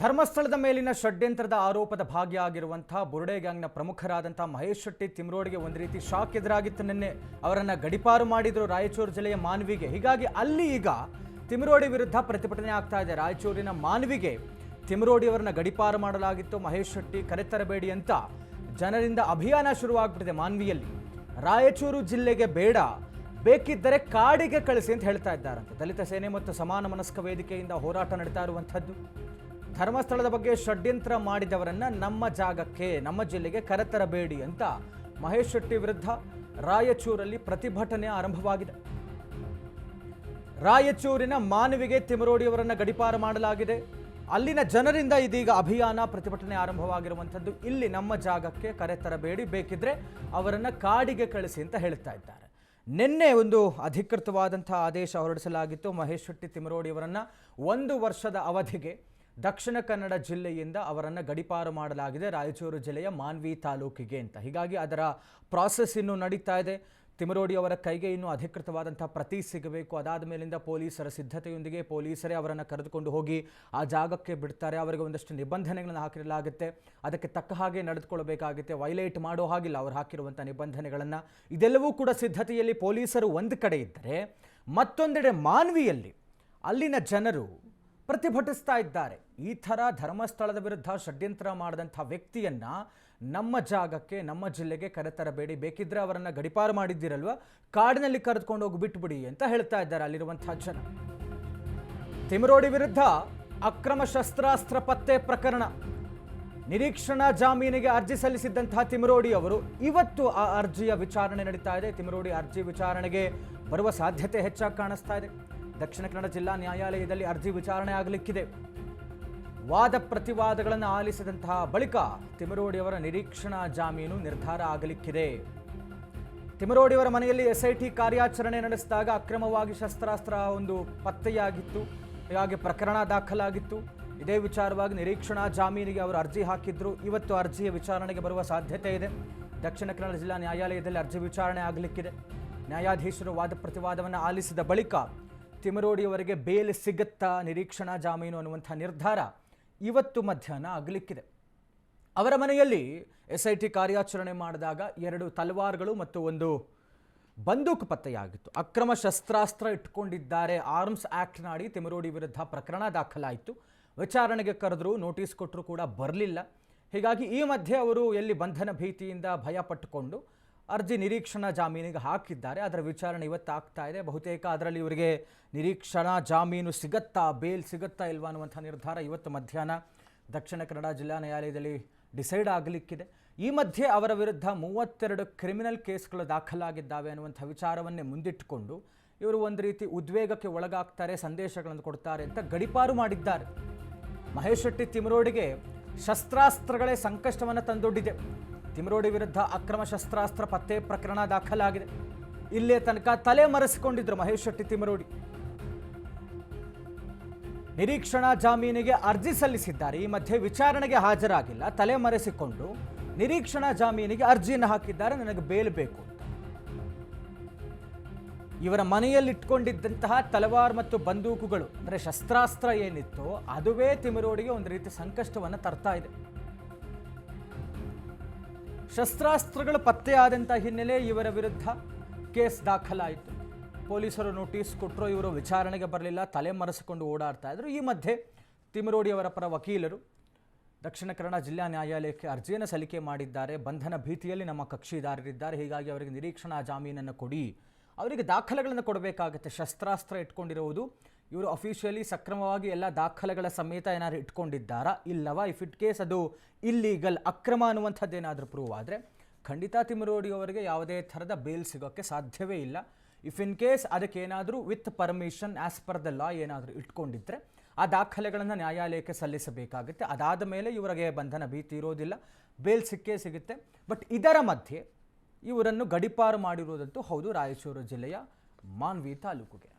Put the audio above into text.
ಧರ್ಮಸ್ಥಳದ ಮೇಲಿನ ಷಡ್ಯಂತ್ರದ ಆರೋಪದ ಭಾಗಿಯಾಗಿರುವಂತಹ ಬುರುಡೆ ಗ್ಯಾಂಗ್ನ ಪ್ರಮುಖರಾದಂತಹ ಮಹೇಶ್ ಶೆಟ್ಟಿ ತಿಮ್ರೋಡಿಗೆ ಒಂದು ರೀತಿ ಶಾಕ್ ಎದುರಾಗಿತ್ತು ನಿನ್ನೆ. ಅವರನ್ನ ಗಡಿಪಾರು ಮಾಡಿದ್ರು ರಾಯಚೂರು ಜಿಲ್ಲೆಯ ಮಾನ್ವಿಗೆ. ಹೀಗಾಗಿ ಅಲ್ಲಿ ಈಗ ತಿಮ್ರೋಡಿ ವಿರುದ್ಧ ಪ್ರತಿಭಟನೆ ಆಗ್ತಾ ಇದೆ. ರಾಯಚೂರಿನ ಮಾನ್ವಿಗೆ ತಿಮ್ರೋಡಿ ಅವರನ್ನ ಗಡಿಪಾರು ಮಾಡಲಾಗಿತ್ತು. ಮಹೇಶ್ ಶೆಟ್ಟಿ ಕರೆತರಬೇಡಿ ಅಂತ ಜನರಿಂದ ಅಭಿಯಾನ ಶುರುವಾಗ್ಬಿಟ್ಟಿದೆ ಮಾನ್ವಿಯಲ್ಲಿ. ರಾಯಚೂರು ಜಿಲ್ಲೆಗೆ ಬೇಡ, ಬೇಕಿದ್ದರೆ ಕಾಡಿಗೆ ಕಳಿಸಿ ಅಂತ ಹೇಳ್ತಾ ಇದ್ದಾರಂತೆ. ದಲಿತ ಸೇನೆ ಮತ್ತು ಸಮಾನ ಮನಸ್ಕ ವೇದಿಕೆಯಿಂದ ಹೋರಾಟ ನಡೀತಾ ಇರುವಂಥದ್ದು. ಧರ್ಮಸ್ಥಳದ ಬಗ್ಗೆ ಷಡ್ಯಂತ್ರ ಮಾಡಿದವರನ್ನ ನಮ್ಮ ಜಾಗಕ್ಕೆ, ನಮ್ಮ ಜಿಲ್ಲೆಗೆ ಕರೆತರಬೇಡಿ ಅಂತ ಮಹೇಶ್ ಶೆಟ್ಟಿ ವಿರುದ್ಧ ರಾಯಚೂರಲ್ಲಿ ಪ್ರತಿಭಟನೆ ಆರಂಭವಾಗಿದೆ. ರಾಯಚೂರಿನ ಮಾನವಿಗೆ ತಿಮರೋಡಿಯವರನ್ನ ಗಡಿಪಾರು ಮಾಡಲಾಗಿದೆ. ಅಲ್ಲಿನ ಜನರಿಂದ ಇದೀಗ ಅಭಿಯಾನ, ಪ್ರತಿಭಟನೆ ಆರಂಭವಾಗಿರುವಂಥದ್ದು ಇಲ್ಲಿ ನಮ್ಮ ಜಾಗಕ್ಕೆ ಕರೆತರಬೇಡಿ, ಬೇಕಿದ್ರೆ ಅವರನ್ನು ಕಾಡಿಗೆ ಕಳಿಸಿ ಅಂತ ಹೇಳ್ತಾ ಇದ್ದಾರೆ. ನಿನ್ನೆ ಒಂದು ಅಧಿಕೃತವಾದಂಥ ಆದೇಶ ಹೊರಡಿಸಲಾಗಿತ್ತು. ಮಹೇಶ್ ಶೆಟ್ಟಿ ತಿಮರೋಡಿಯವರನ್ನ ಒಂದು ವರ್ಷದ ಅವಧಿಗೆ ದಕ್ಷಿಣ ಕನ್ನಡ ಜಿಲ್ಲೆಯಿಂದ ಅವರನ್ನು ಗಡಿಪಾರು ಮಾಡಲಾಗಿದೆ. ರಾಯಚೂರು ಜಿಲ್ಲೆಯ ಮಾನ್ವಿ ತಾಲೂಕಿಗೆ ಅಂತ. ಹೀಗಾಗಿ ಅದರ ಪ್ರಾಸೆಸ್ ಇನ್ನೂ ನಡೀತಾ ಇದೆ. ತಿಮರೋಡಿ ಅವರ ಕೈಗೆ ಇನ್ನೂ ಅಧಿಕೃತವಾದಂಥ ಪ್ರತಿ ಸಿಗಬೇಕು. ಅದಾದ ಮೇಲಿಂದ ಪೊಲೀಸರ ಸಿದ್ಧತೆಯೊಂದಿಗೆ ಪೊಲೀಸರೇ ಅವರನ್ನು ಕರೆದುಕೊಂಡು ಹೋಗಿ ಆ ಜಾಗಕ್ಕೆ ಬಿಡ್ತಾರೆ. ಅವರಿಗೆ ಒಂದಷ್ಟು ನಿಬಂಧನೆಗಳನ್ನು ಹಾಕಿರಲಾಗುತ್ತೆ. ಅದಕ್ಕೆ ತಕ್ಕ ಹಾಗೆ ನಡೆದುಕೊಳ್ಳಬೇಕಾಗುತ್ತೆ. ವೈಲೇಟ್ ಮಾಡೋ ಹಾಗಿಲ್ಲ ಅವರು ಹಾಕಿರುವಂಥ ನಿಬಂಧನೆಗಳನ್ನು. ಇದೆಲ್ಲವೂ ಕೂಡ ಸಿದ್ಧತೆಯಲ್ಲಿ ಪೊಲೀಸರು ಒಂದು ಕಡೆ ಇದ್ದರೆ ಮತ್ತೊಂದೆಡೆ ಮಾನ್ವಿಯಲ್ಲಿ ಅಲ್ಲಿನ ಜನರು ಪ್ರತಿಭಟಿಸ್ತಾ ಇದ್ದಾರೆ. ಈ ಥರ ಧರ್ಮಸ್ಥಳದ ವಿರುದ್ಧ ಷಡ್ಯಂತ್ರ ಮಾಡಿದಂಥ ವ್ಯಕ್ತಿಯನ್ನ ನಮ್ಮ ಜಾಗಕ್ಕೆ, ನಮ್ಮ ಜಿಲ್ಲೆಗೆ ಕರೆತರಬೇಡಿ. ಬೇಕಿದ್ರೆ ಅವರನ್ನು ಗಡಿಪಾರು ಮಾಡಿದ್ದೀರಲ್ವ? ಕಾಡಿನಲ್ಲಿ ಕರೆದುಕೊಂಡು ಹೋಗಿ ಬಿಟ್ಬಿಡಿ ಅಂತ ಹೇಳ್ತಾ ಇದ್ದಾರೆ ಅಲ್ಲಿರುವಂಥ ಜನ. ತಿಮರೋಡಿ ವಿರುದ್ಧ ಅಕ್ರಮ ಶಸ್ತ್ರಾಸ್ತ್ರ ಪತ್ತೆ ಪ್ರಕರಣ. ನಿರೀಕ್ಷಣಾ ಜಾಮೀನಿಗೆ ಅರ್ಜಿ ಸಲ್ಲಿಸಿದ್ದಂತಹ ತಿಮರೋಡಿ ಅವರು ಇವತ್ತು ಆ ಅರ್ಜಿಯ ವಿಚಾರಣೆ ನಡೀತಾ ಇದೆ. ತಿಮರೋಡಿ ಅರ್ಜಿ ವಿಚಾರಣೆಗೆ ಬರುವ ಸಾಧ್ಯತೆ ಹೆಚ್ಚಾಗಿ ಕಾಣಿಸ್ತಾ ಇದೆ. ದಕ್ಷಿಣ ಕನ್ನಡ ಜಿಲ್ಲಾ ನ್ಯಾಯಾಲಯದಲ್ಲಿ ಅರ್ಜಿ ವಿಚಾರಣೆ ಆಗಲಿಕ್ಕಿದೆ. ವಾದ ಪ್ರತಿವಾದಗಳನ್ನು ಆಲಿಸಿದಂತಹ ಬಳಿಕ ತಿಮರೋಡಿಯವರ ನಿರೀಕ್ಷಣಾ ಜಾಮೀನು ನಿರ್ಧಾರ ಆಗಲಿಕ್ಕಿದೆ. ತಿಮರೋಡಿಯವರ ಮನೆಯಲ್ಲಿ ಎಸ್ಐಟಿ ಕಾರ್ಯಾಚರಣೆ ನಡೆಸಿದಾಗ ಅಕ್ರಮವಾಗಿ ಶಸ್ತ್ರಾಸ್ತ್ರ ಒಂದು ಪತ್ತೆಯಾಗಿತ್ತು. ಹಾಗೆ ಪ್ರಕರಣ ದಾಖಲಾಗಿತ್ತು. ಇದೇ ವಿಚಾರವಾಗಿ ನಿರೀಕ್ಷಣಾ ಜಾಮೀನಿಗೆ ಅವರು ಅರ್ಜಿ ಹಾಕಿದ್ರು. ಇವತ್ತು ಅರ್ಜಿಯ ವಿಚಾರಣೆಗೆ ಬರುವ ಸಾಧ್ಯತೆ ಇದೆ. ದಕ್ಷಿಣ ಕನ್ನಡ ಜಿಲ್ಲಾ ನ್ಯಾಯಾಲಯದಲ್ಲಿ ಅರ್ಜಿ ವಿಚಾರಣೆ ಆಗಲಿಕ್ಕಿದೆ. ನ್ಯಾಯಾಧೀಶರು ವಾದ ಪ್ರತಿವಾದವನ್ನು ಆಲಿಸಿದ ಬಳಿಕ ತಿಮರೋಡಿಯವರಿಗೆ ಬೇಲ್ ಸಿಗುತ್ತಾ ನಿರೀಕ್ಷಣಾ ಜಾಮೀನು ಅನ್ನುವಂಥ ನಿರ್ಧಾರ ಇವತ್ತು ಮಧ್ಯಾಹ್ನ ಆಗಲಿಕ್ಕಿದೆ. ಅವರ ಮನೆಯಲ್ಲಿ ಎಸ್ ಐ ಟಿ ಕಾರ್ಯಾಚರಣೆ ಮಾಡಿದಾಗ ಎರಡು ತಲವಾರ್ಗಳು ಮತ್ತು ಒಂದು ಬಂದೂಕು ಪತ್ತೆಯಾಗಿತ್ತು. ಅಕ್ರಮ ಶಸ್ತ್ರಾಸ್ತ್ರ ಇಟ್ಕೊಂಡಿದ್ದಾರೆ. ಆರ್ಮ್ಸ್ ಆ್ಯಕ್ಟ್ ನಾಡಿ ತಿಮರೋಡಿ ವಿರುದ್ಧ ಪ್ರಕರಣ ದಾಖಲಾಯಿತು. ವಿಚಾರಣೆಗೆ ಕರೆದ್ರು, ನೋಟಿಸ್ ಕೊಟ್ಟರು ಕೂಡ ಬರಲಿಲ್ಲ. ಹೀಗಾಗಿ ಈ ಮಧ್ಯೆ ಅವರು ಎಲ್ಲಿ ಬಂಧನ ಭೀತಿಯಿಂದ ಭಯ ಪಟ್ಟುಕೊಂಡು ಅರ್ಜಿ ನಿರೀಕ್ಷಣಾ ಜಾಮೀನಿಗೆ ಹಾಕಿದ್ದಾರೆ. ಅದರ ವಿಚಾರಣೆ ಇವತ್ತು ಆಗ್ತಾ ಇದೆ. ಬಹುತೇಕ ಅದರಲ್ಲಿ ಇವರಿಗೆ ನಿರೀಕ್ಷಣಾ ಜಾಮೀನು ಸಿಗತ್ತಾ, ಬೇಲ್ ಸಿಗತ್ತಾ ಇಲ್ವಾ ಅನ್ನುವಂಥ ನಿರ್ಧಾರ ಇವತ್ತು ಮಧ್ಯಾಹ್ನ ದಕ್ಷಿಣ ಕನ್ನಡ ಜಿಲ್ಲಾ ನ್ಯಾಯಾಲಯದಲ್ಲಿ ಡಿಸೈಡ್ ಆಗಲಿಕ್ಕಿದೆ. ಈ ಮಧ್ಯೆ ಅವರ ವಿರುದ್ಧ ಮೂವತ್ತೆರಡು ಕ್ರಿಮಿನಲ್ ಕೇಸ್ಗಳು ದಾಖಲಾಗಿದ್ದಾವೆ ಅನ್ನುವಂಥ ವಿಚಾರವನ್ನೇ ಮುಂದಿಟ್ಟುಕೊಂಡು ಇವರು ಒಂದು ರೀತಿ ಉದ್ವೇಗಕ್ಕೆ ಒಳಗಾಗ್ತಾರೆ, ಸಂದೇಶಗಳನ್ನು ಕೊಡ್ತಾರೆ ಅಂತ ಗಡಿಪಾರು ಮಾಡಿದ್ದಾರೆ. ಮಹೇಶ್ ಶೆಟ್ಟಿ ತಿಮರೋಡಿಗೆ ಶಸ್ತ್ರಾಸ್ತ್ರಗಳೇ ಸಂಕಷ್ಟವನ್ನು ತಂದೊಡ್ಡಿದೆ. ತಿಮರೋಡಿ ವಿರುದ್ಧ ಅಕ್ರಮ ಶಸ್ತ್ರಾಸ್ತ್ರ ಪತ್ತೆ ಪ್ರಕರಣ ದಾಖಲಾಗಿದೆ. ಇಲ್ಲೇ ತನಕ ತಲೆ ಮರೆಸಿಕೊಂಡಿದ್ರು ಮಹೇಶ್ ಶೆಟ್ಟಿ ತಿಮರೋಡಿ. ನಿರೀಕ್ಷಣಾ ಜಾಮೀನಿಗೆ ಅರ್ಜಿ ಸಲ್ಲಿಸಿದ್ದಾರೆ. ಈ ಮಧ್ಯೆ ವಿಚಾರಣೆಗೆ ಹಾಜರಾಗಿಲ್ಲ. ತಲೆ ಮರೆಸಿಕೊಂಡು ನಿರೀಕ್ಷಣಾ ಜಾಮೀನಿಗೆ ಅರ್ಜಿಯನ್ನು ಹಾಕಿದ್ದಾರೆ. ನನಗೆ ಬೇಲ್ ಬೇಕು ಇವರ ಮನೆಯಲ್ಲಿಟ್ಕೊಂಡಿದ್ದಂತಹ ತಲವಾರ್ ಮತ್ತು ಬಂದೂಕುಗಳು, ಅಂದರೆ ಶಸ್ತ್ರಾಸ್ತ್ರ ಏನಿತ್ತು, ಅದುವೇ ತಿಮರೋಡಿಗೆ ಒಂದು ರೀತಿ ಸಂಕಷ್ಟವನ್ನು ತರ್ತಾ ಇದೆ. ಶಸ್ತ್ರಾಸ್ತ್ರಗಳು ಪತ್ತೆಯಾದಂಥ ಹಿನ್ನೆಲೆ ಇವರ ವಿರುದ್ಧ ಕೇಸ್ ದಾಖಲಾಯಿತು. ಪೊಲೀಸರು ನೋಟಿಸ್ ಕೊಟ್ಟರು, ಇವರು ವಿಚಾರಣೆಗೆ ಬರಲಿಲ್ಲ, ತಲೆ ಮರೆಸಿಕೊಂಡು ಓಡಾಡ್ತಾ ಇದ್ರು. ಈ ಮಧ್ಯೆ ತಿಮರೋಡಿ ಅವರ ಪರ ವಕೀಲರು ದಕ್ಷಿಣ ಕನ್ನಡ ಜಿಲ್ಲಾ ನ್ಯಾಯಾಲಯಕ್ಕೆ ಅರ್ಜಿಯನ್ನು ಸಲ್ಲಿಕೆ ಮಾಡಿದ್ದಾರೆ. ಬಂಧನ ಭೀತಿಯಲ್ಲಿ ನಮ್ಮ ಕಕ್ಷಿದಾರರಿದ್ದಾರೆ. ಹೀಗಾಗಿ ಅವರಿಗೆ ನಿರೀಕ್ಷಣಾ ಜಾಮೀನನ್ನು ಕೊಡಿ. ಅವರಿಗೆ ದಾಖಲೆಗಳನ್ನು ಕೊಡಬೇಕಾಗುತ್ತೆ. ಶಸ್ತ್ರಾಸ್ತ್ರ ಇಟ್ಕೊಂಡಿರುವುದು ಇವರು ಅಫಿಷಿಯಲಿ ಸಕ್ರಮವಾಗಿ ಎಲ್ಲ ದಾಖಲೆಗಳ ಸಮೇತ ಏನಾದ್ರು ಇಟ್ಕೊಂಡಿದ್ದಾರಾ? ಇಲ್ಲವಾ? ಇಫ್ ಇಟ್ ಕೇಸ್ ಅದು ಇಲ್ಲೀಗಲ್ ಅಕ್ರಮ ಅನ್ನುವಂಥದ್ದೇನಾದರೂ ಪ್ರೂವ್ ಆದರೆ ಖಂಡಿತ ತಿಮರೋಡಿ ಅವರಿಗೆ ಯಾವುದೇ ಥರದ ಬೇಲ್ ಸಿಗೋಕ್ಕೆ ಸಾಧ್ಯವೇ ಇಲ್ಲ. If in case ಅದಕ್ಕೇನಾದರೂ with permission as per the law ಏನಾದರೂ ಇಟ್ಕೊಂಡಿದ್ರೆ ಆ ದಾಖಲೆಗಳನ್ನು ನ್ಯಾಯಾಲಯಕ್ಕೆ ಸಲ್ಲಿಸಬೇಕಾಗುತ್ತೆ. ಅದಾದ ಮೇಲೆ ಇವರಿಗೆ ಬಂಧನ ಭೀತಿ ಇರೋದಿಲ್ಲ ಬೇಲ್ ಸಿಕ್ಕೇ ಸಿಗುತ್ತೆ. ಬಟ್ ಇದರ ಮಧ್ಯೆ ಇವರನ್ನು ಗಡಿಪಾರು ಮಾಡಿರುವುದಂತೂ ಹೌದು, ರಾಯಚೂರು ಜಿಲ್ಲೆಯ ಮಾನ್ವಿ ತಾಲೂಕುಗೆ.